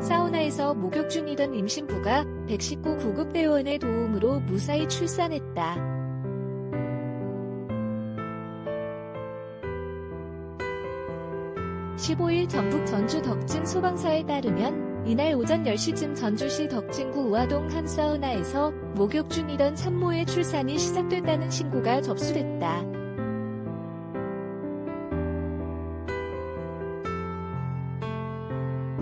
사우나에서 목욕 중이던 임신부가 119 구급대원의 도움으로 무사히 출산했다. (15일) 전북 전주 덕진 소방서에 따르면 이날 오전 10시쯤 전주시 덕진구 우화동 한 사우나에서 목욕 중이던 산모의 출산이 시작됐다는 신고가 접수됐다.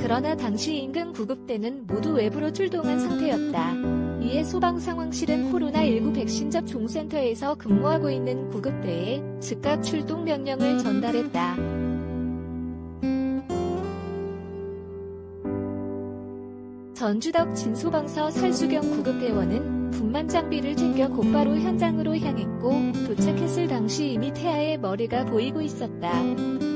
그러나 당시 인근 구급대는 모두 외부로 출동한 상태였다. 이에 소방상황실은 코로나19 백신 접종센터에서 근무하고 있는 구급대에 즉각 출동 명령을 전달했다. 전주덕 진소방서 설수경 구급대원은 분만 장비를 챙겨 곧바로 현장으로 향했고 도착했을 당시 이미 태아의 머리가 보이고 있었다.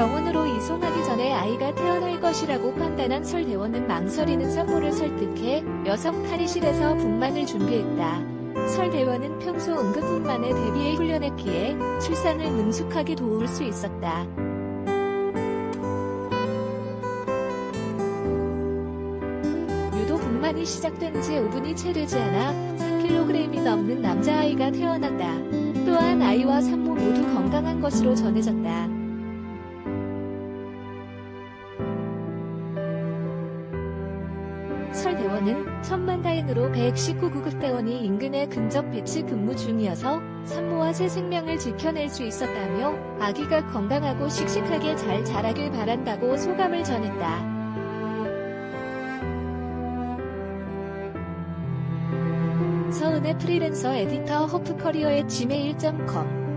병원으로 이송하기 전에 아이가 태어날 것이라고 판단한 설 대원은 망설이는 산모를 설득해 여성 탈의실에서 분만을 준비했다. 설 대원은 평소 응급분만에 대비해 훈련했기에 출산을 능숙하게 도울 수 있었다. 유도 분만이 시작된 지 5분이 채 되지 않아 3kg이 넘는 남자아이가 태어났다. 또한 아이와 산모 모두 건강한 것으로 전해졌다. 대원은 천만다행으로 119 구급 대원이 인근의 근접 배치 근무 중이어서 산모와 새 생명을 지켜낼 수 있었다며 아기가 건강하고 씩씩하게 잘 자라길 바란다고 소감을 전했다. 서은의 프리랜서 에디터 허프커리어의 지메일.com